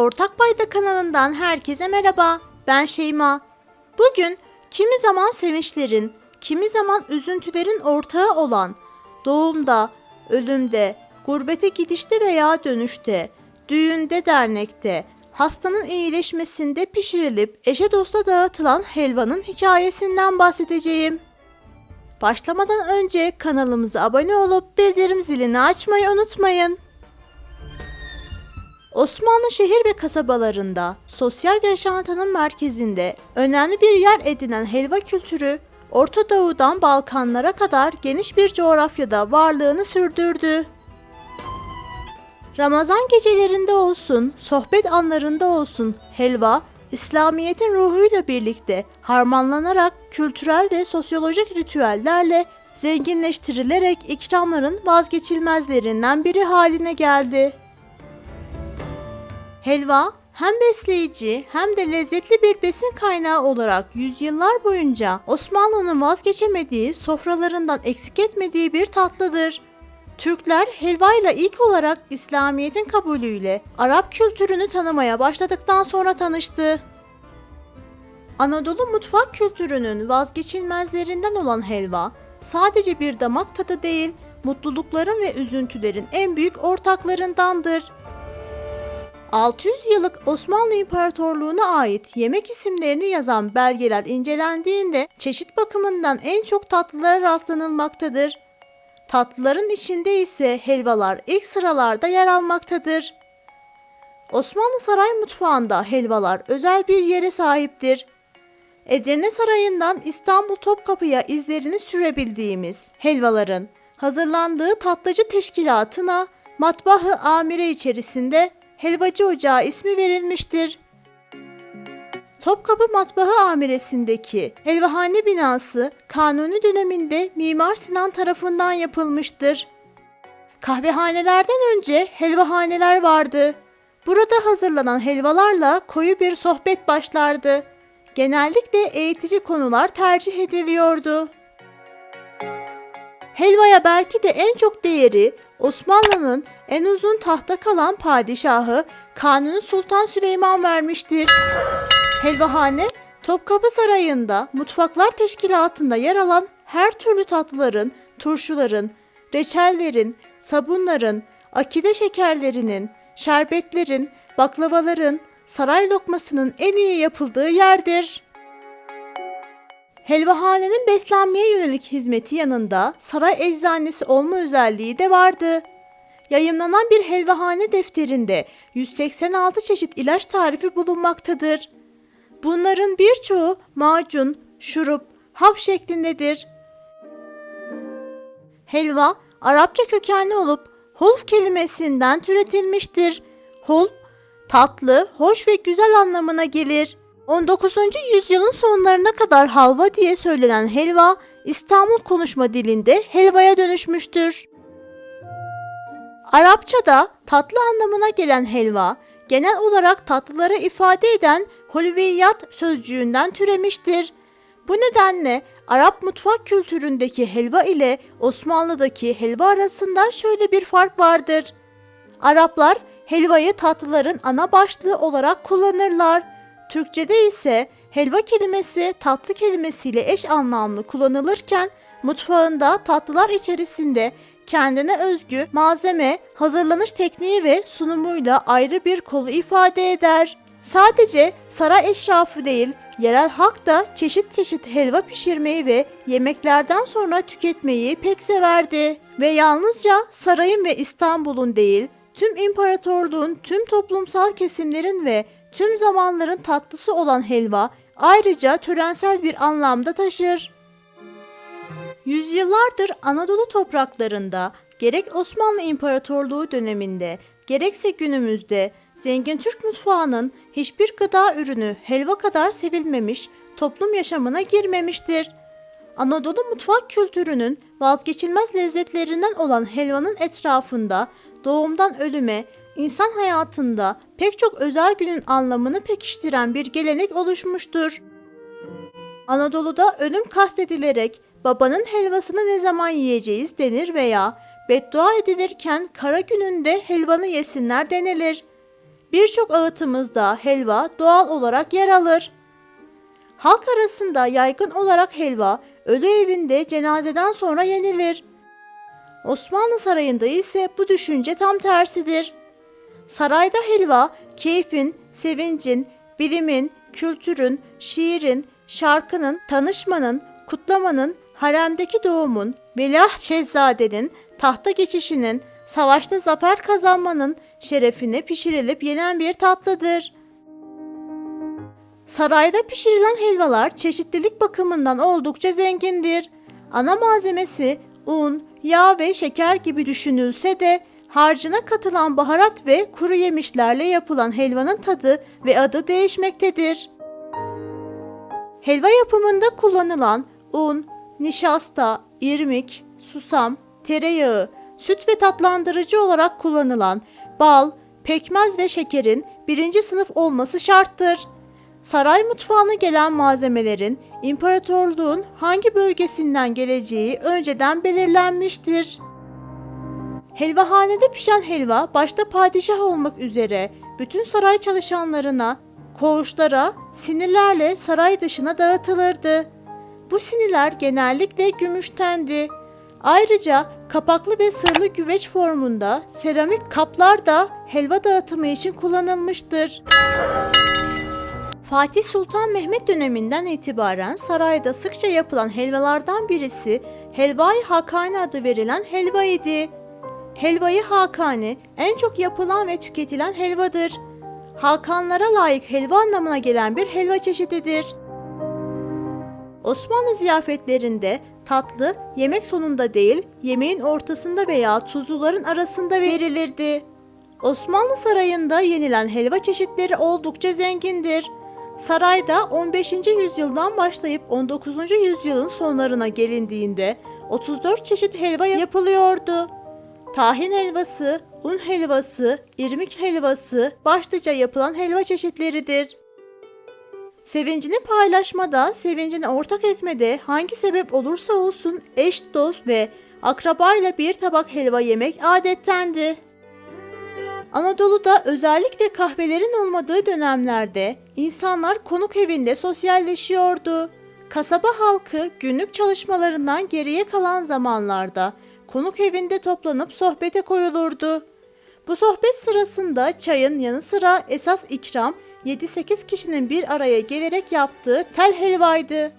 Ortak Payda kanalından herkese merhaba. Ben Şeyma. Bugün kimi zaman sevinçlerin, kimi zaman üzüntülerin ortağı olan doğumda, ölümde, gurbete gidişte veya dönüşte, düğünde, dernekte, hastanın iyileşmesinde pişirilip eşe dosta dağıtılan helvanın hikayesinden bahsedeceğim. Başlamadan önce kanalımıza abone olup bildirim zilini açmayı unutmayın. Osmanlı şehir ve kasabalarında sosyal yaşantının merkezinde önemli bir yer edinen helva kültürü Orta Doğu'dan Balkanlara kadar geniş bir coğrafyada varlığını sürdürdü. Ramazan gecelerinde olsun, sohbet anlarında olsun helva İslamiyet'in ruhuyla birlikte harmanlanarak kültürel ve sosyolojik ritüellerle zenginleştirilerek ikramların vazgeçilmezlerinden biri haline geldi. Helva hem besleyici hem de lezzetli bir besin kaynağı olarak yüzyıllar boyunca Osmanlı'nın vazgeçemediği, sofralarından eksik etmediği bir tatlıdır. Türkler helvayla ilk olarak İslamiyet'in kabulüyle Arap kültürünü tanımaya başladıktan sonra tanıştı. Anadolu mutfak kültürünün vazgeçilmezlerinden olan helva, sadece bir damak tadı değil, mutlulukların ve üzüntülerin en büyük ortaklarındandır. 600 yıllık Osmanlı İmparatorluğu'na ait yemek isimlerini yazan belgeler incelendiğinde çeşit bakımından en çok tatlılara rastlanılmaktadır. Tatlıların içinde ise helvalar ilk sıralarda yer almaktadır. Osmanlı saray mutfağında helvalar özel bir yere sahiptir. Edirne Sarayı'ndan İstanbul Topkapı'ya izlerini sürebildiğimiz helvaların hazırlandığı tatlıcı teşkilatına matbahı amire içerisinde Helvacı Ocağı ismi verilmiştir. Topkapı Matbaa Amiresi'ndeki helvahane binası Kanuni döneminde Mimar Sinan tarafından yapılmıştır. Kahvehanelerden önce helvahaneler vardı. Burada hazırlanan helvalarla koyu bir sohbet başlardı. Genellikle eğitici konular tercih ediliyordu. Helvaya belki de en çok değeri Osmanlı'nın en uzun tahta kalan padişahı Kanuni Sultan Süleyman vermiştir. Helvahane, Topkapı Sarayı'nda mutfaklar teşkilatında yer alan her türlü tatlıların, turşuların, reçellerin, sabunların, akide şekerlerinin, şerbetlerin, baklavaların, saray lokmasının en iyi yapıldığı yerdir. Helvahanenin beslenmeye yönelik hizmeti yanında saray eczanesi olma özelliği de vardı. Yayımlanan bir helvahane defterinde 186 çeşit ilaç tarifi bulunmaktadır. Bunların birçoğu macun, şurup, hap şeklindedir. Helva Arapça kökenli olup hulf kelimesinden türetilmiştir. Hulf tatlı, hoş ve güzel anlamına gelir. 19. yüzyılın sonlarına kadar halva diye söylenen helva İstanbul konuşma dilinde helvaya dönüşmüştür. Arapçada tatlı anlamına gelen helva genel olarak tatlıları ifade eden holviyat sözcüğünden türemiştir. Bu nedenle Arap mutfak kültüründeki helva ile Osmanlı'daki helva arasında şöyle bir fark vardır. Araplar helvayı tatlıların ana başlığı olarak kullanırlar. Türkçede ise helva kelimesi tatlı kelimesiyle eş anlamlı kullanılırken mutfağında tatlılar içerisinde kendine özgü malzeme, hazırlanış tekniği ve sunumuyla ayrı bir kolu ifade eder. Sadece saray eşrafı değil, yerel halk da çeşit çeşit helva pişirmeyi ve yemeklerden sonra tüketmeyi pek severdi. Ve yalnızca sarayın ve İstanbul'un değil, tüm imparatorluğun tüm toplumsal kesimlerin ve tüm zamanların tatlısı olan helva ayrıca törensel bir anlamda taşır. Yüzyıllardır Anadolu topraklarında gerek Osmanlı İmparatorluğu döneminde gerekse günümüzde zengin Türk mutfağının hiçbir gıda ürünü helva kadar sevilmemiş, toplum yaşamına girmemiştir. Anadolu mutfak kültürünün vazgeçilmez lezzetlerinden olan helvanın etrafında doğumdan ölüme, insan hayatında pek çok özel günün anlamını pekiştiren bir gelenek oluşmuştur. Anadolu'da ölüm kastedilerek babanın helvasını ne zaman yiyeceğiz denir veya beddua edilirken kara gününde helvanı yesinler denilir. Birçok ağıtımızda helva doğal olarak yer alır. Halk arasında yaygın olarak helva ölü evinde cenazeden sonra yenilir. Osmanlı sarayında ise bu düşünce tam tersidir. Sarayda helva, keyfin, sevincin, bilimin, kültürün, şiirin, şarkının, tanışmanın, kutlamanın, haremdeki doğumun, Velah Şehzade'nin tahta geçişinin, savaşta zafer kazanmanın şerefine pişirilip yenen bir tatlıdır. Sarayda pişirilen helvalar çeşitlilik bakımından oldukça zengindir. Ana malzemesi un, yağ ve şeker gibi düşünülse de harcına katılan baharat ve kuru yemişlerle yapılan helvanın tadı ve adı değişmektedir. Helva yapımında kullanılan un, nişasta, irmik, susam, tereyağı, süt ve tatlandırıcı olarak kullanılan bal, pekmez ve şekerin birinci sınıf olması şarttır. Saray mutfağına gelen malzemelerin imparatorluğun hangi bölgesinden geleceği önceden belirlenmiştir. Helvahanede pişen helva başta padişah olmak üzere bütün saray çalışanlarına, koğuşlara sinirlerle saray dışına dağıtılırdı. Bu siniler genellikle gümüştendi. Ayrıca kapaklı ve sırlı güveç formunda seramik kaplar da helva dağıtımı için kullanılmıştır. Fatih Sultan Mehmet döneminden itibaren sarayda sıkça yapılan helvalardan birisi Helvai Hakani adı verilen helva idi. Helvayı Hakani en çok yapılan ve tüketilen helvadır. Hakanlara layık helva anlamına gelen bir helva çeşididir. Osmanlı ziyafetlerinde tatlı yemek sonunda değil, yemeğin ortasında veya tuzluların arasında verilirdi. Osmanlı sarayında yenilen helva çeşitleri oldukça zengindir. Sarayda 15. yüzyıldan başlayıp 19. yüzyılın sonlarına gelindiğinde 34 çeşit helva yapılıyordu. Tahin helvası, un helvası, irmik helvası başlıca yapılan helva çeşitleridir. Sevincini paylaşmada, sevincini ortak etmede hangi sebep olursa olsun eş, dost ve akrabayla bir tabak helva yemek adettendi. Anadolu'da özellikle kahvelerin olmadığı dönemlerde insanlar konuk evinde sosyalleşiyordu. Kasaba halkı günlük çalışmalarından geriye kalan zamanlarda konuk evinde toplanıp sohbete koyulurdu. Bu sohbet sırasında çayın yanı sıra esas ikram 7-8 kişinin bir araya gelerek yaptığı tel helvaydı.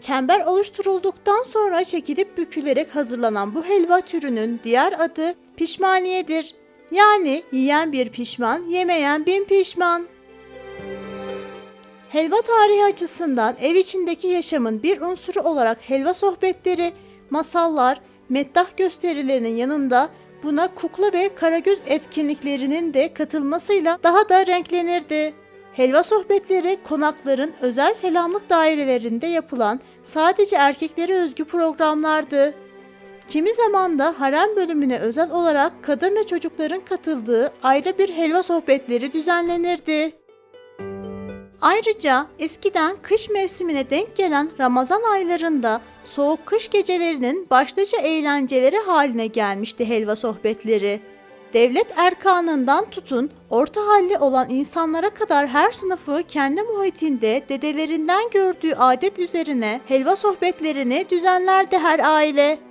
Çember oluşturulduktan sonra çekilip bükülerek hazırlanan bu helva türünün diğer adı pişmaniyedir. Yani yiyen bir pişman, yemeyen bin pişman. Helva tarihi açısından ev içindeki yaşamın bir unsuru olarak helva sohbetleri, masallar, meddah gösterilerinin yanında buna kukla ve karagöz etkinliklerinin de katılmasıyla daha da renklenirdi. Helva sohbetleri konakların özel selamlık dairelerinde yapılan sadece erkeklere özgü programlardı. Kimi zaman da harem bölümüne özel olarak kadın ve çocukların katıldığı ayrı bir helva sohbetleri düzenlenirdi. Ayrıca eskiden kış mevsimine denk gelen Ramazan aylarında soğuk kış gecelerinin başlıca eğlenceleri haline gelmişti helva sohbetleri. Devlet erkanından tutun orta halli olan insanlara kadar her sınıfı kendi muhitinde dedelerinden gördüğü adet üzerine helva sohbetlerini düzenlerdi her aile.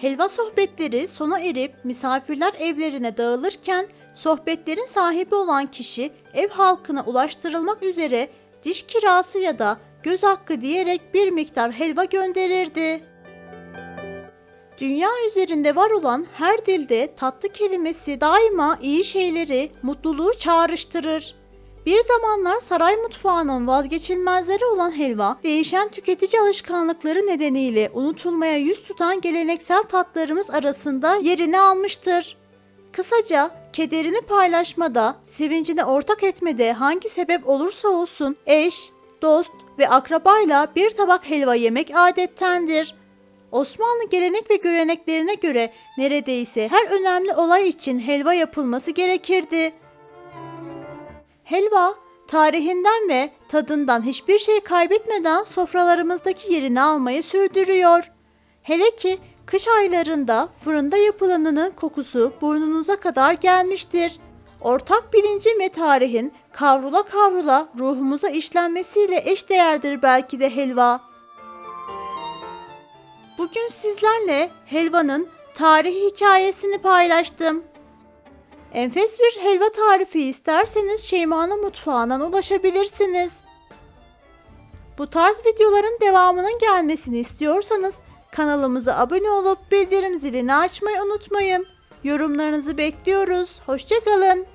Helva sohbetleri sona erip misafirler evlerine dağılırken sohbetlerin sahibi olan kişi ev halkına ulaştırılmak üzere diş kirası ya da göz hakkı diyerek bir miktar helva gönderirdi. Dünya üzerinde var olan her dilde tatlı kelimesi daima iyi şeyleri, mutluluğu çağrıştırır. Bir zamanlar saray mutfağının vazgeçilmezleri olan helva, değişen tüketici alışkanlıkları nedeniyle unutulmaya yüz tutan geleneksel tatlarımız arasında yerini almıştır. Kısaca kederini paylaşmada, sevincini ortak etmede hangi sebep olursa olsun eş, dost ve akrabayla bir tabak helva yemek adettendir. Osmanlı gelenek ve göreneklerine göre neredeyse her önemli olay için helva yapılması gerekirdi. Helva tarihinden ve tadından hiçbir şey kaybetmeden sofralarımızdaki yerini almayı sürdürüyor. Hele ki kış aylarında fırında yapılanının kokusu burnunuza kadar gelmiştir. ortak bilincin ve tarihin kavrula kavrula ruhumuza işlenmesiyle eşdeğerdir belki de helva. Bugün sizlerle helvanın tarihi hikayesini paylaştım. Enfes bir helva tarifi isterseniz Şeyma'nın mutfağından ulaşabilirsiniz. Bu tarz videoların devamının gelmesini istiyorsanız kanalımıza abone olup bildirim zilini açmayı unutmayın. Yorumlarınızı bekliyoruz. Hoşçakalın.